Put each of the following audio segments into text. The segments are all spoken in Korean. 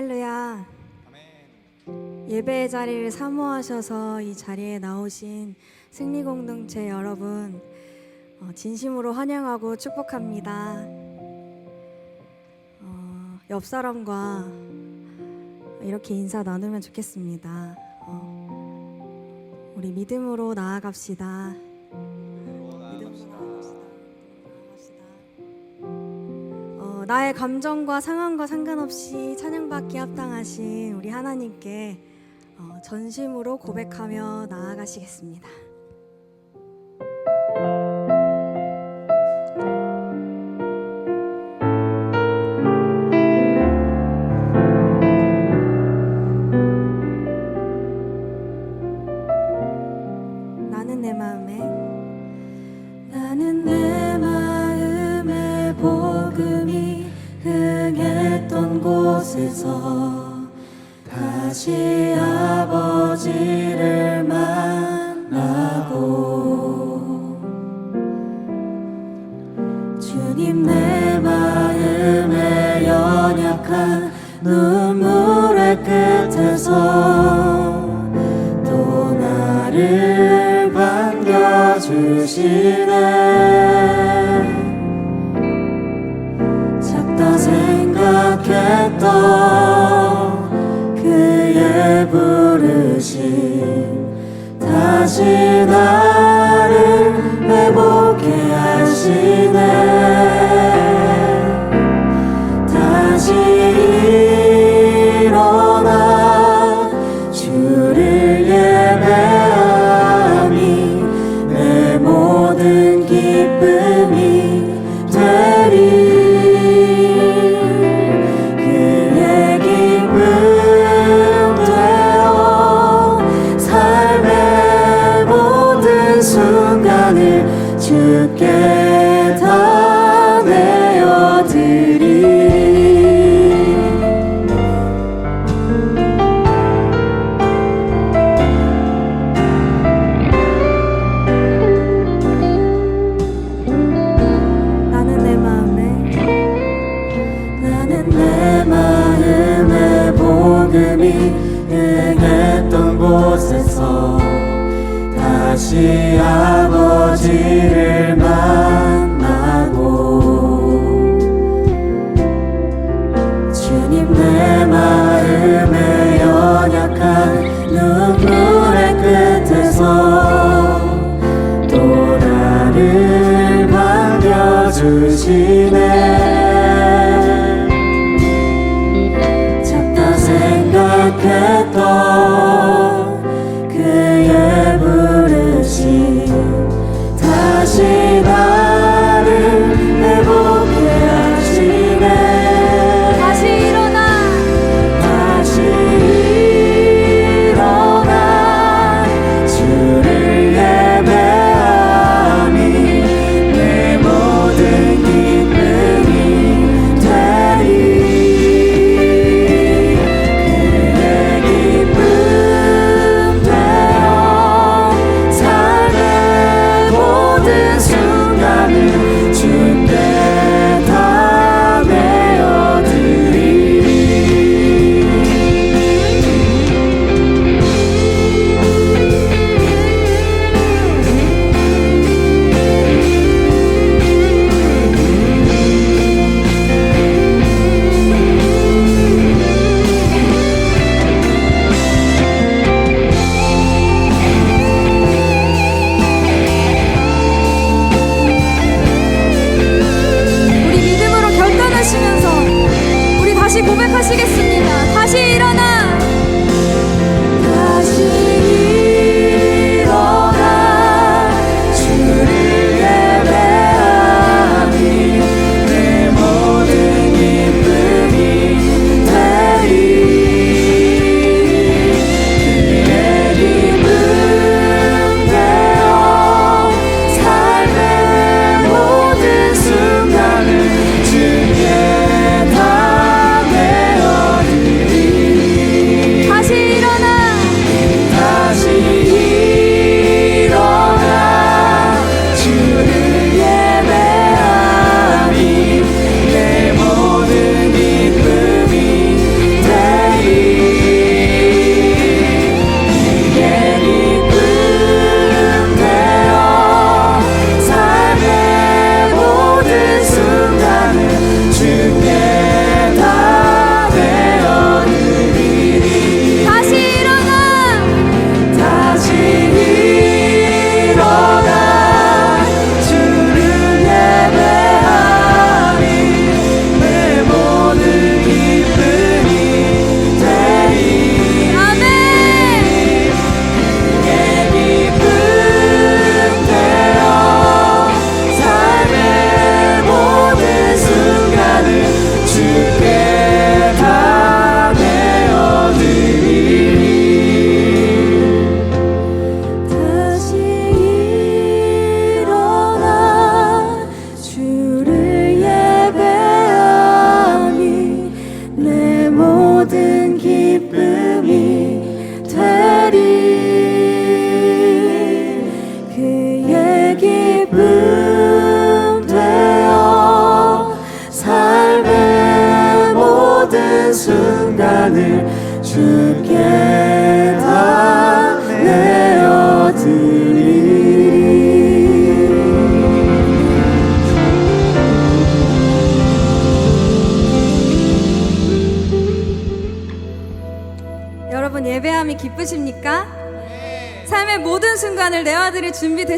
할렐루야. 예배의 자리를 사모하셔서 이 자리에 나오신 승리 공동체 여러분 어, 진심으로 환영하고 축복합니다. 어, 옆 사람과 이렇게 인사 나누면 좋겠습니다. 어, 우리 믿음으로 나아갑시다. 나의 감정과 상황과 상관없이 찬양받기 합당하신 우리 하나님께 어, 전심으로 고백하며 나아가시겠습니다. 나를 반겨주시네. 작다 생각했던 그의 부르심 다시 나 주께 고백하시겠습니다.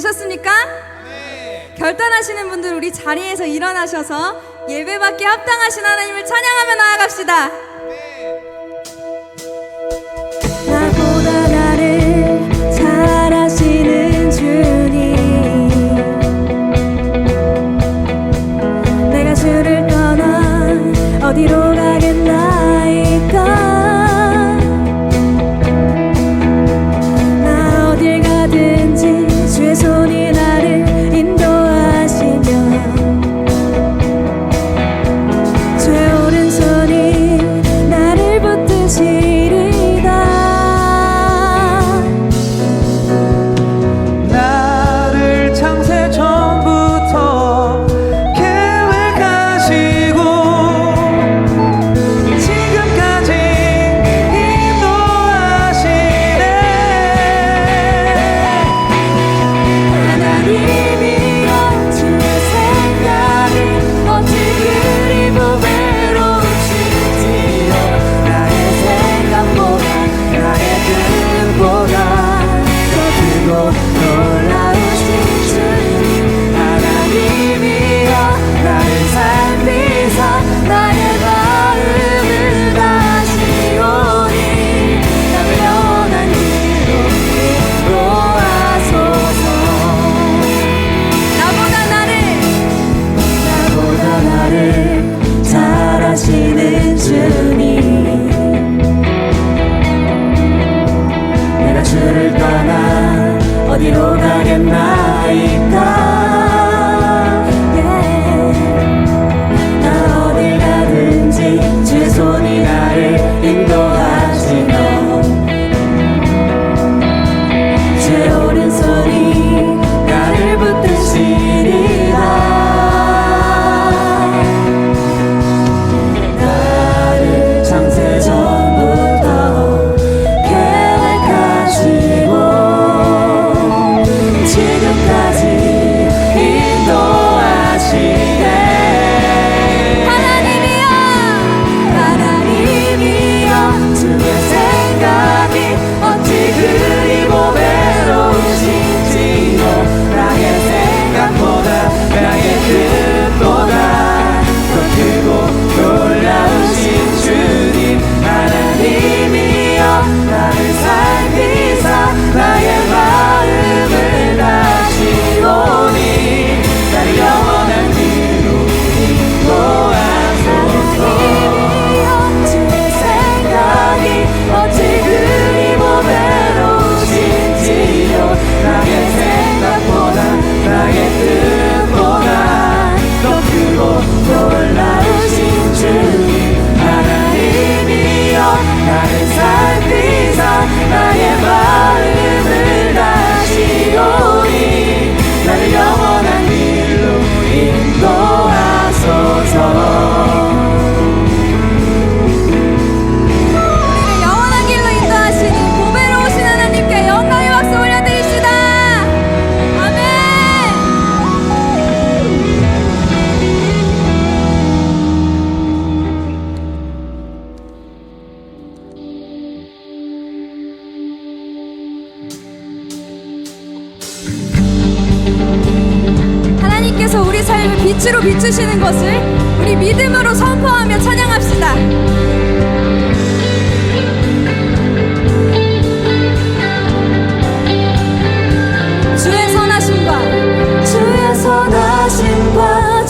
되셨습니까? 네. 결단하시는 분들 우리 자리에서 일어나셔서 예배받기 합당하신 하나님을 찬양하며 나아갑시다.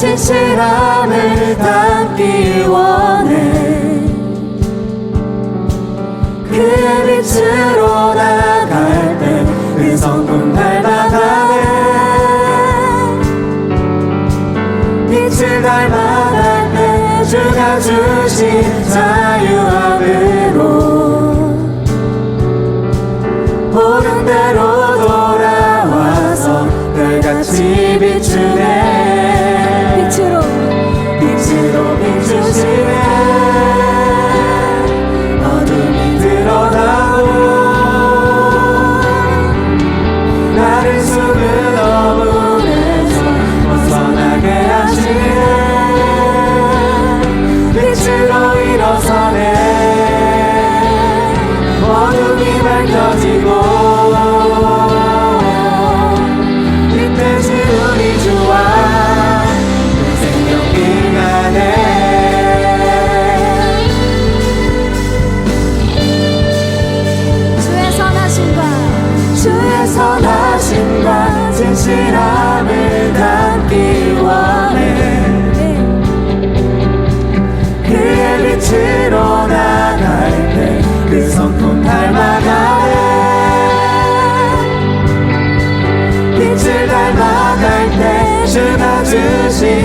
진실함을 담기 원해. 그 빛으로 To see.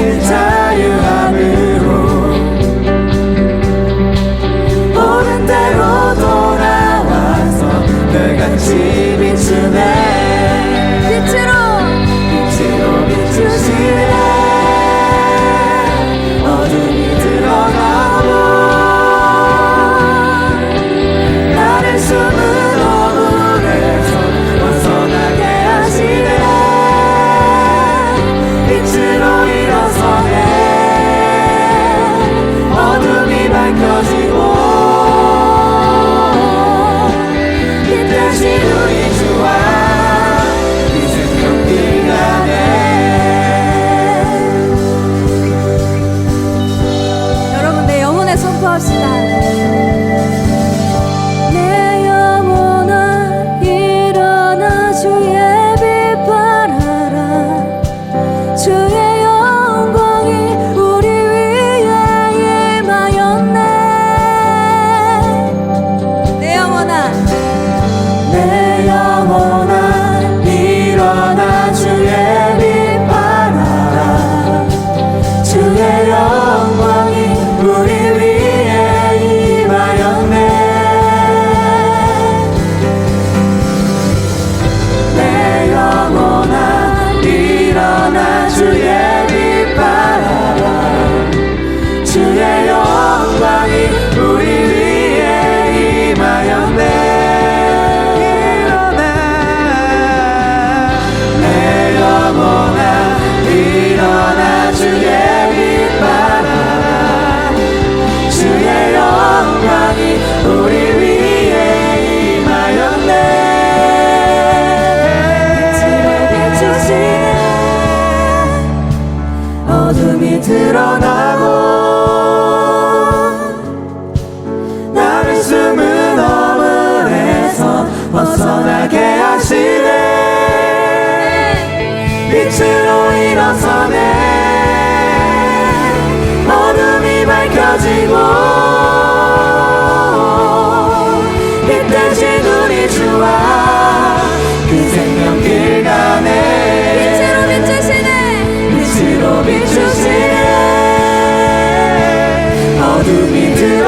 빛으로 비추시네. 어둠이 들어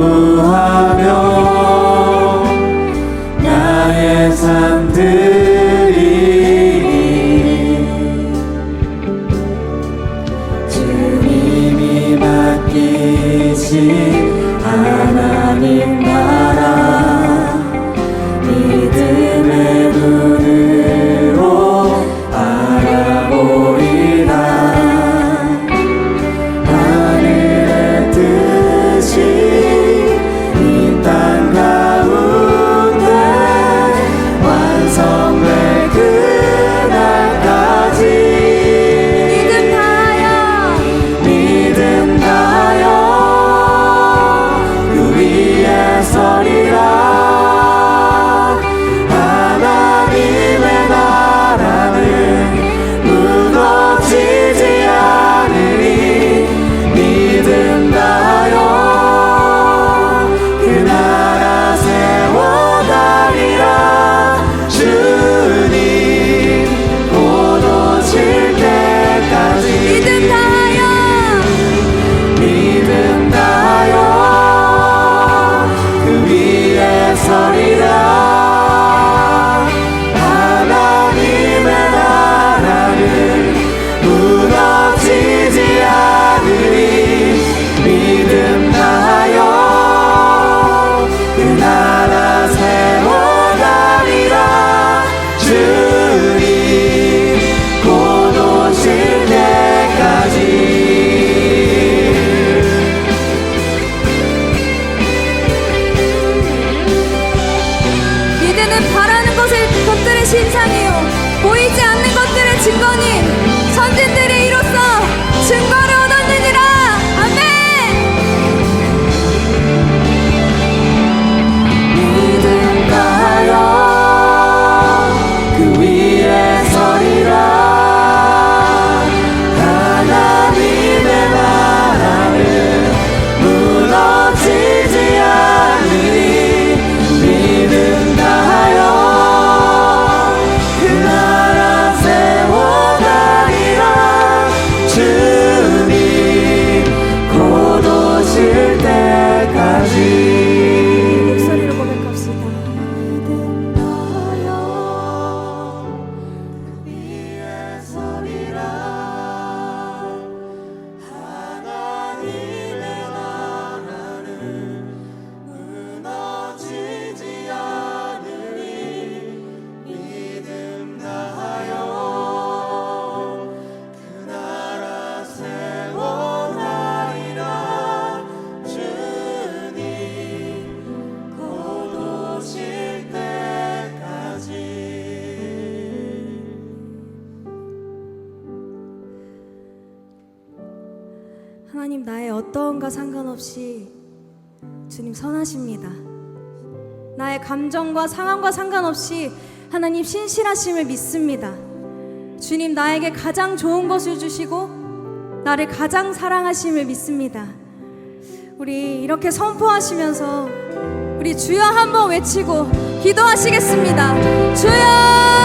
Oh. 하나님 나의 어떠한가 상관없이 주님 선하십니다. 나의 감정과 상황과 상관없이 하나님 신실하심을 믿습니다. 주님 나에게 가장 좋은 것을 주시고 나를 가장 사랑하심을 믿습니다. 우리 이렇게 선포하시면서 우리 주여 한번 외치고 기도하시겠습니다. 주여!